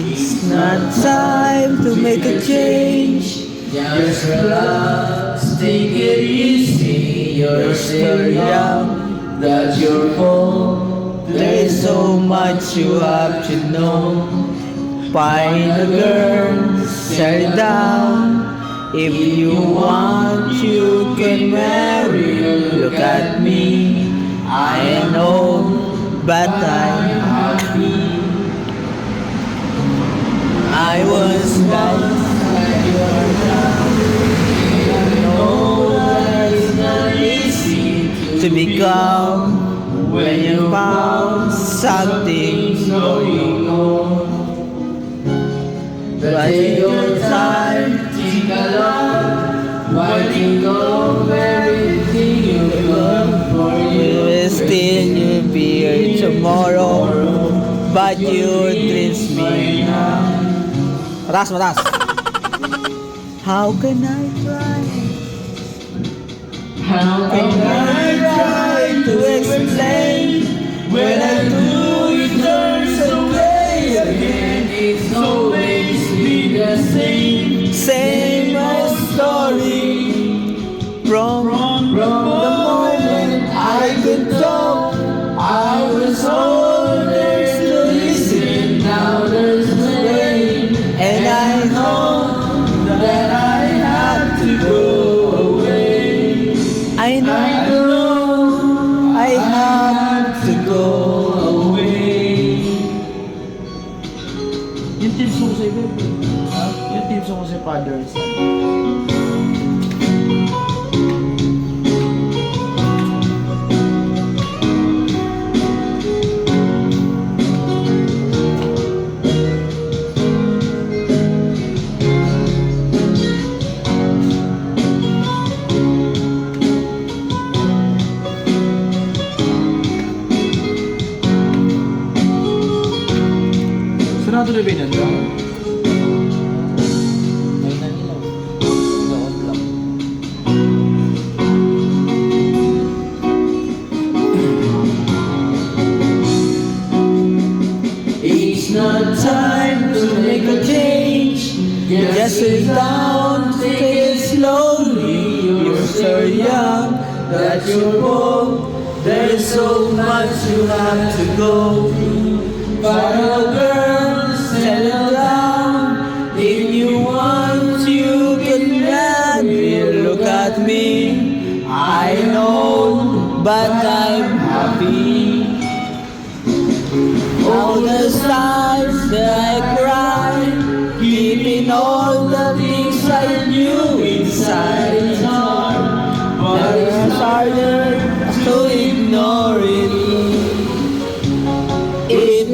It's not time to make a change. Just relax, take it easy. You're still young, that's your fault. There's so much you have to know. Find a girl, settle down. If you want, you can marry. Look at me, I old, but I'm I was lost, to become when you found something going on. But in your time, Think a lot, why think of everything you've for we you? will still be here tomorrow. But your dreams me now. Matas, matas. How can I try? How Can I try to explain when I do it turns away again? It's always been the same. Same Yung team song sa iba. Yung team song sa Father and Son. Sarado na ba yun? Ano? May nanilaw. Noon lang. It's not time to make a change. Just sit down, take it slowly. You're so young, That's your fault. there's so much you have to go through. Find a girl, but I'm happy. All the times that I cried, keeping all the things I knew inside is hard, but it's harder to ignore it. If